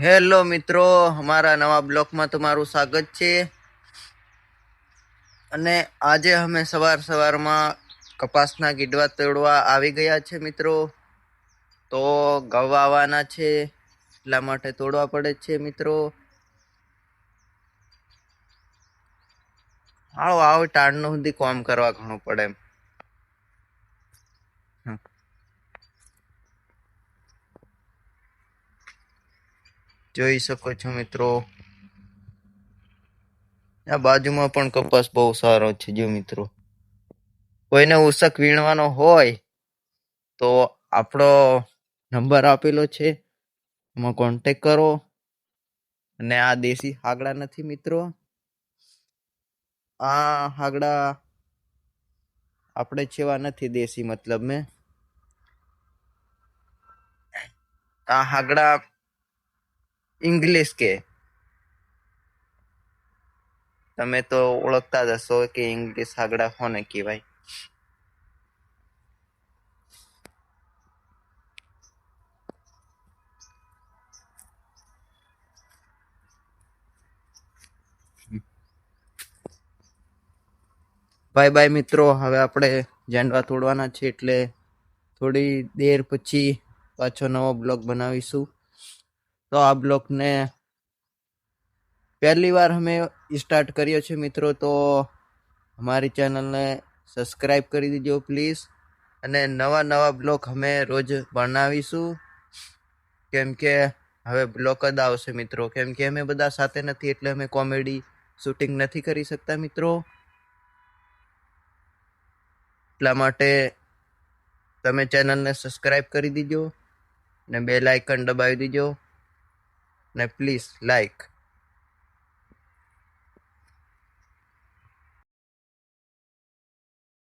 Hello મિત્રો, અમારા નવા બ્લોકમાં તમારું સ્વાગત છે. અને આજે અમે સવાર સવારમાં કપાસના ગીડવા તોડવા આવી ગયા છે મિત્રો. તો ગવાવાના છે, એટલા માટે તોડવા પડે છે મિત્રો. આવો આવો ટાણનું સુધી કામ કરવા ઘણું પડે એમ. જોઈ શકો છો મિત્રો. આ બાજુમાં પણ કપાસ બહુ સારો છે, જો મિત્રો. કોઈને ઉષક વીણવાનો હોય તો આપણો નંબર આપેલો છે. એમાં કોન્ટેક કરો. અને આ દેશી હાગડા નથી મિત્રો. આ હાગડા આપણે છેવા નથી દેશી મતલબ મેં. આ હાગડા ઇંગ્લિશ કે? તમે તો ઓળખતા જ હશો કે ઇંગ્લિશ આગળ કોને કહેવાય. બાય બાય મિત્રો, હવે આપણે ઝાંડવા તોડવાના છે એટલે થોડી દેર પછી પાછો નવો બ્લોગ બનાવીશું. તો આ બ્લોકને પહેલી વાર અમે સ્ટાર્ટ કર્યો છે મિત્રો, તો અમારી ચેનલને સબસ્ક્રાઈબ કરી દીજો પ્લીઝ અને નવા નવા બ્લોગ અમે રોજ બનાવીશું. કેમ કે હવે બ્લોક જ આવશે મિત્રો. કેમ કે અમે બધા સાથે નથી એટલે અમે કોમેડી શૂટિંગ નથી કરી શકતા મિત્રો. એટલા માટે તમે ચેનલને સબસ્ક્રાઈબ કરી દીજો. ને બે લાઇકન દબાવી દીજો. ને પ્લીઝ લાઈક